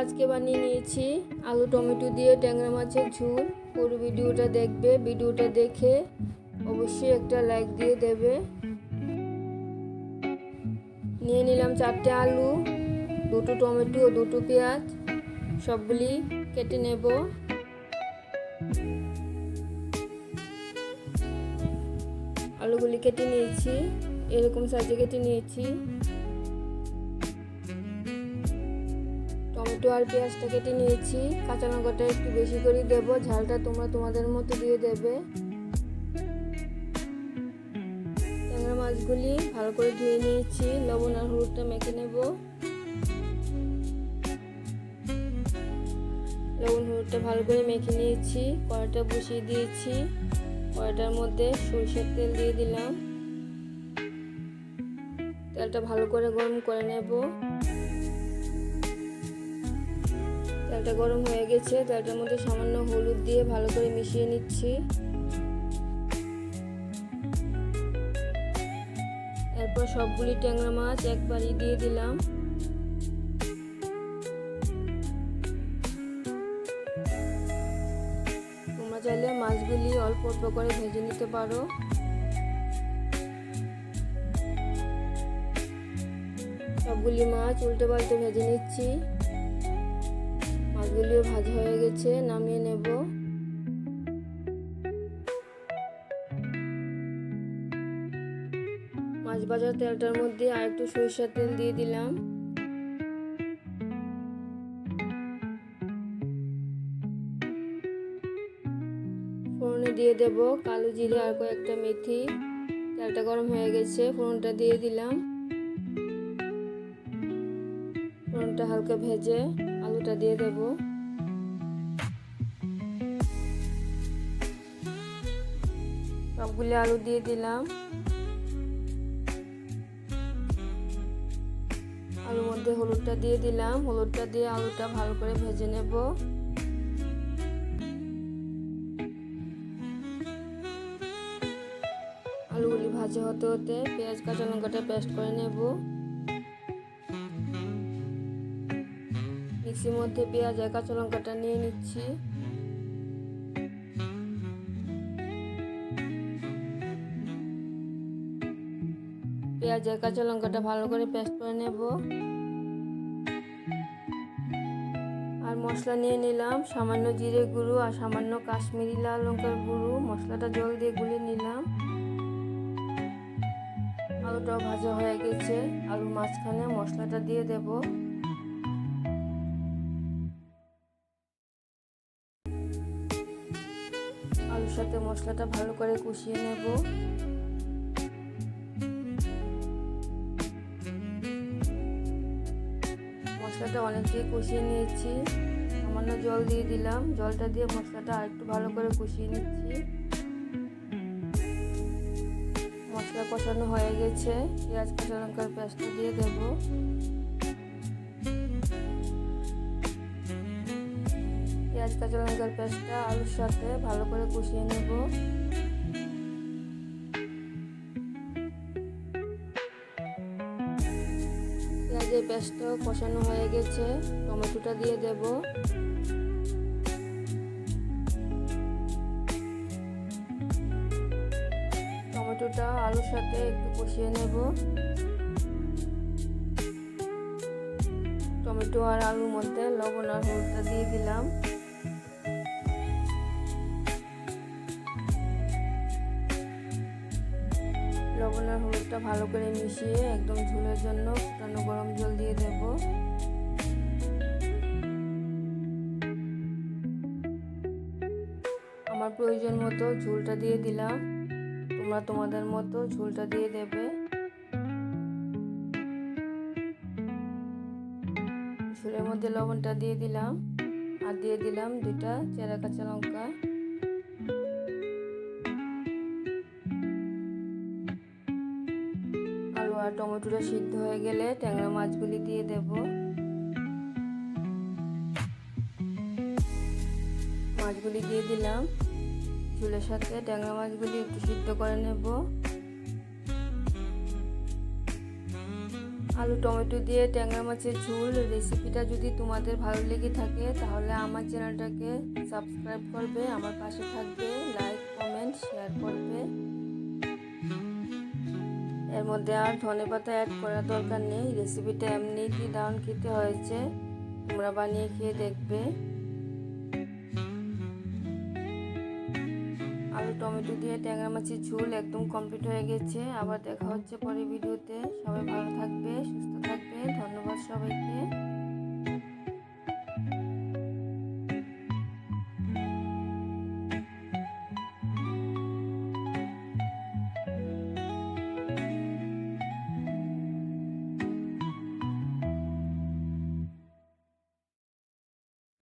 আজকে বানিয়ে নিয়েছি আলু টমেটো দিয়ে ট্যাংরা মাছের ঝুল। পুরো ভিডিওটা দেখবে, ভিডিওটা দেখে অবশ্যই একটা লাইক দিয়ে দেবে। নিয়ে নিলাম চারটে আলু, দুটো টমেটো ও দুটো পেঁয়াজ, সবগুলি কেটে নেব। আলুগুলি কেটে নিয়েছি, এরকম সাইজে কেটে নিয়েছি। টমেটো আর পেঁয়াজটা কেটে নিয়েছি। কাঁচা লঙ্কাটা একটু বেশি করে দেব, ঝালটা তোমরা তোমাদের মতো দিয়ে দেবে। ট্যাংরা মাছগুলি ভালো করে ধুয়ে নিয়েছি, লবণ আর হলুদটা মেখে নেব। লবণ হলুদটা ভালো করে মেখে নিয়েছি কড়াটা বসিয়ে দিয়েছি। কড়াটার মধ্যে সরষের তেল দিয়ে দিলাম। তেলটা ভালো করে গরম করে নেব। তেলটা গরম হয়ে গেছে তেলটার মধ্যে সামান্য হলুদ দিয়ে ভালো করে মিশিয়ে নিচ্ছি। এরপর সবগুলি ট্যাংরা মাছ একবারই দিয়ে দিলাম। তোমরা চাইলে মাছগুলি অল্প অল্প করে ভেজে নিতে পারো। সবগুলি মাছ উল্টে পাল্টে ভেজে নিচ্ছি। মাছগুলিও ভাজা হয়ে গেছে, নামিয়ে নেব। মাছ ভাজার তেলটার মধ্যে আর একটু সরিষার তেল দিয়ে দিলাম। ফোড়নে দিয়ে দেব কালো জিরে আর কয়েকটা মেথি। তেলটা গরম হয়ে গেছে, ফোড়নটা দিয়ে দিলাম। ফোড়নটা হালকা ভেজে আলুটা দিয়ে দেব। সবগুলি আলু দিয়ে দিলাম। আলুর মধ্যে হলুদটা দিয়ে দিলাম। হলুদটা দিয়ে আলুটা ভালো করে ভেজে নেব। আলুগুলি ভাজা হতে হতে পেঁয়াজ কাঁচা লঙ্কাটা পেস্ট করে নেব। মিক্সির মধ্যে পেঁয়াজ আর কাঁচা লঙ্কাটা নিয়ে নিচ্ছি। পেঁয়াজ আর কাঁচা লঙ্কাটা ভালো করে পেস্ট করে নেব। আর মশলা নিয়ে নিলাম সামান্য জিরে গুঁড়ো আর সামান্য কাশ্মীরি লাল লঙ্কার গুঁড়ো। মশলাটা জল দিয়ে গুলিয়ে নিলাম। আলুটাও ভাজা হয়ে গেছে। আলু মাঝখানে মশলাটা দিয়ে দেব। আলুর সাথে মশলাটা ভালো করে কষিয়ে নেব। মশলাটা অনেকটাই কষিয়ে নিয়েছি। সামান্য জল দিয়ে দিলাম। জলটা দিয়ে মশলাটা আর একটু ভালো করে কষিয়ে নিচ্ছি। মশলা কষানো হয়ে গেছে। পেঁয়াজ কাঁচা লঙ্কার পেঁয়াজটা দিয়ে দেব। পেঁয়াজ কাঁচা লঙ্কার পেঁয়াজটা আলুর সাথে ভালো করে কষিয়ে নেব। পেঁয়াজের পেঁয়াজটাও কষানো হয়ে গেছে, টমেটোটা দিয়ে দেব। টমেটোটা আলুর সাথে একটু কষিয়ে নেব। টমেটো আর আলুর মধ্যে লবণ আর হলুদটা দিয়ে দিলাম। লবণ আর হলুদটা ভালো করে মিশিয়ে একদম ঝোলের জন্য ফুটানো গরম জল দিয়ে দেব। আমার প্রয়োজন মতো ঝোলটা দিয়ে দিলাম। তোমরা তোমাদের মতো ঝোলটা দিয়ে দেবে। ঝোলের মধ্যে লবণটা দিয়ে দিলাম। আর দিয়ে দিলাম দুটা চেরা কাঁচা লঙ্কা। টমেটোটা সিদ্ধ হয়ে গেলে ট্যাংরা মাছগুলি দিয়ে দেব। মাছগুলি দিয়ে দিলাম। ঝুলের সাথে ট্যাংরা মাছগুলি একটু সিদ্ধ করে নেব। আলু, টমেটো দিয়ে ট্যাংরা মাছের ঝোল রেসিপিটা যদি তোমাদের ভালো লেগে থাকে, তাহলে আমার চ্যানেলটাকে সাবস্ক্রাইব করবে, আমার পাশে থাকবে লাইক কমেন্ট শেয়ার করবে। এর মধ্যে আর ধনে পাতা অ্যাড করার দরকার নেই। রেসিপিটা এমনি কি দারুণ খেতে হয়েছে, তোমরা বানিয়ে খেয়ে দেখবে। আলু, টমেটো দিয়ে ট্যাংরা মাছের ঝোল একদম কমপ্লিট হয়ে গেছে। আবার দেখা হচ্ছে পরে ভিডিওতে। সবাই ভালো থাকবে, সুস্থ থাকবে। ধন্যবাদ সবাইকে।